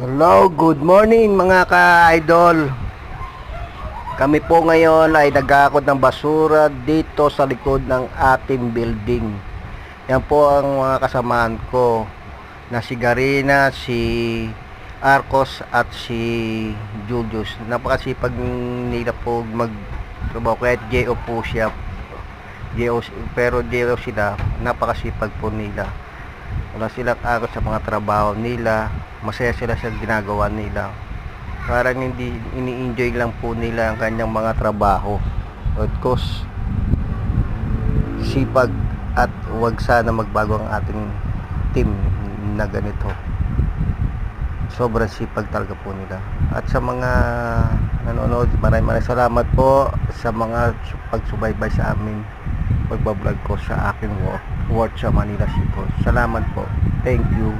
Hello, good morning mga ka-idol. Kami po ngayon ay nagakot ng basura dito sa likod ng ating building. Yan po ang mga kasamaan ko na si Garina, si Arcos at si Julius. Napakasipag nila po magtrabaho kahit JO po siya. JO, pero JO sila, napakasipag po nila wala silang akot sa mga trabaho nila. Masaya sila sa ginagawa nila. Parang hindi ini-enjoy lang po nila ang kanyang mga trabaho. Of course sipag at huwag sana magbago ang ating team na ganito. Sobrang sipag talaga po nila. At sa mga nanonood maraming maraming salamat po sa mga pagsubaybay sa amin. Pagbablog ko sa aking work, Quatcha, Manila City. Salamat po. Thank you.